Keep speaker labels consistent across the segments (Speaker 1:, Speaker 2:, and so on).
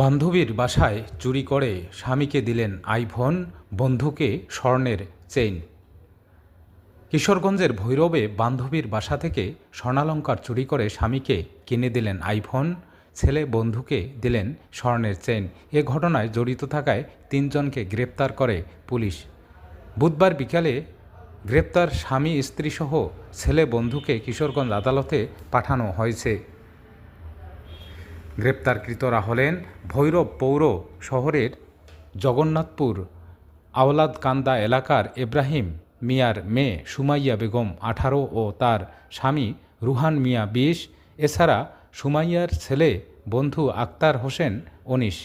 Speaker 1: বান্ধবীর বাসায় চুরি করে স্বামীকে দিলেন আইফোন, বন্ধুকে স্বর্ণের চেইন। কিশোরগঞ্জের ভৈরবে বান্ধবীর বাসা থেকে স্বর্ণালঙ্কার চুরি করে স্বামীকে কিনে দিলেন আইফোন, ছেলে বন্ধুকে দিলেন স্বর্ণের চেইন। এ ঘটনায় জড়িত থাকায় তিনজনকে গ্রেপ্তার করে পুলিশ। বুধবার বিকালে গ্রেপ্তার স্বামী, স্ত্রীসহ ছেলে বন্ধুকে কিশোরগঞ্জ আদালতে পাঠানো হয়েছে। গ্রেপ্তারকৃতরা হলেন ভৈরব পৌর শহরের জগন্নাথপুর আওলাদকান্দা এলাকার ইব্রাহিম মিয়ার মেয়ে সুমাইয়া বেগম আঠারো ও তার স্বামী রুহান মিয়া বিশ, এছাড়া সুমাইয়ার ছেলে বন্ধু আক্তার হোসেন উনিশ।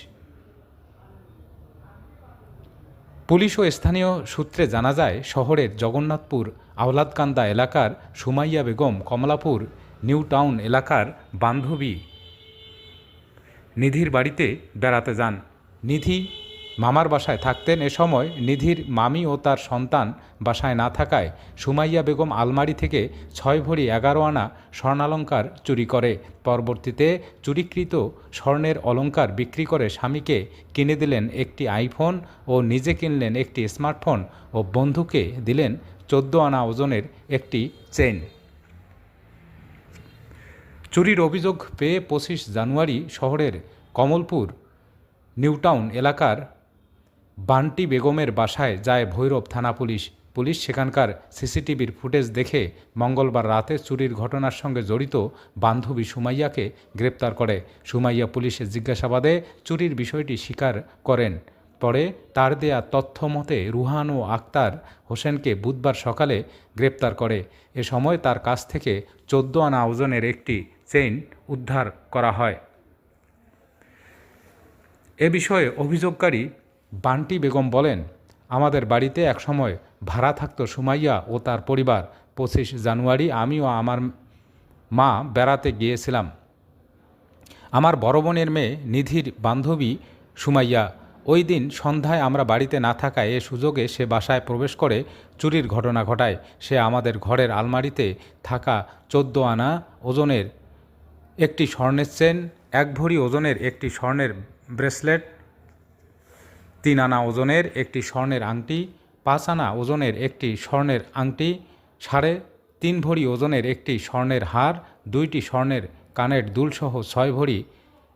Speaker 1: পুলিশ ও স্থানীয় সূত্রে জানা যায়, শহরের জগন্নাথপুর আওলাদকান্দা এলাকার সুমাইয়া বেগম কমলাপুর নিউ টাউন এলাকার বান্ধবী নিধির বাড়িতে বেড়াতে যান। নিধি মামার বাসায় থাকতেন। এ সময় নিধির মামি ও তার সন্তান বাসায় না থাকায় সুমাইয়া বেগম আলমারি থেকে ছয় ভরি এগারো আনা স্বর্ণালঙ্কার চুরি করে। পরবর্তীতে চুরিকৃত স্বর্ণের অলঙ্কার বিক্রি করে স্বামীকে কিনে দিলেন একটি আইফোন ও নিজে কিনলেন একটি স্মার্টফোন ও বন্ধুকে দিলেন চোদ্দ আনা ওজনের একটি চেন চুরির অভিযোগ পেয়ে পঁচিশ জানুয়ারি শহরের কমলপুর, নিউটাউন এলাকার বান্টি বেগমের বাসায় যায় ভৈরব থানা পুলিশ। পুলিশ সেখানকার সিসিটিভির ফুটেজ দেখে মঙ্গলবার রাতে চুরির ঘটনার সঙ্গে জড়িত বান্ধবী সুমাইয়াকে গ্রেপ্তার করে। সুমাইয়া পুলিশের জিজ্ঞাসাবাদে চুরির বিষয়টি স্বীকার করেন। পরে তার দেয়া তথ্য মতে রুহান ও আক্তার হোসেনকে বুধবার সকালে গ্রেপ্তার করে। এ সময় তার কাছ থেকে চোদ্দ আনা ওজনের একটি চেইন উদ্ধার করা হয়। এ বিষয়ে অভিযোগকারী বান্টি বেগম বলেন, আমাদের বাড়িতে একসময় ভাড়া থাকত সুমাইয়া ও তার পরিবার। পঁচিশ জানুয়ারি আমি ও আমার মা বেড়াতে গিয়েছিলাম। আমার বড় বোনের মেয়ে নিধির বান্ধবী সুমাইয়া, ওই দিন সন্ধ্যায় আমরা বাড়িতে না থাকায় এ সুযোগে সে বাসায় প্রবেশ করে চুরির ঘটনা ঘটায়। সে আমাদের ঘরের আলমারিতে থাকা চোদ্দ আনা ওজনের একটি স্বর্ণের চেন এক ভরি ওজনের একটি স্বর্ণের ব্রেসলেট, তিন আনা ওজনের একটি স্বর্ণের আংটি, পাঁচ আনা ওজনের একটি স্বর্ণের আংটি, সাড়ে তিন ভরি ওজনের একটি স্বর্ণের হার, দুইটি স্বর্ণের কানের দুলসহ ছয় ভরি,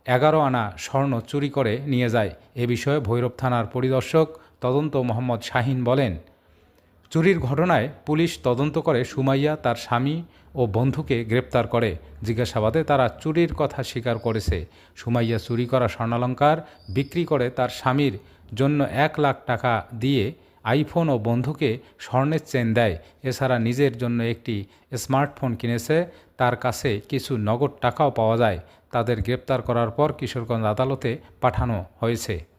Speaker 1: এগারো আনা স্বর্ণ চুরি করে নিয়ে যায়। এ বিষয়ে ভৈরব থানার পরিদর্শক তদন্ত মোহাম্মদ শাহিন বলেন। চুরির ঘটনায় পুলিশ তদন্ত করে সুমাইয়া তার স্বামী ও বন্ধুকে গ্রেপ্তার করে। জিজ্ঞাসাবাদে তারা চুরির কথা স্বীকার করেছে। সুমাইয়া চুরি করা স্বর্ণালঙ্কার বিক্রি করে তার স্বামীর জন্য এক লাখ টাকা দিয়ে আইফোন ও বন্ধুকে স্বর্ণের চেন দেয়। এছাড়া নিজের জন্য একটি স্মার্টফোন কিনেছে। তার কাছে কিছু নগদ টাকাও পাওয়া যায়। তাদের গ্রেপ্তার করার পর কিশোরগঞ্জ আদালতে পাঠানো হয়েছে।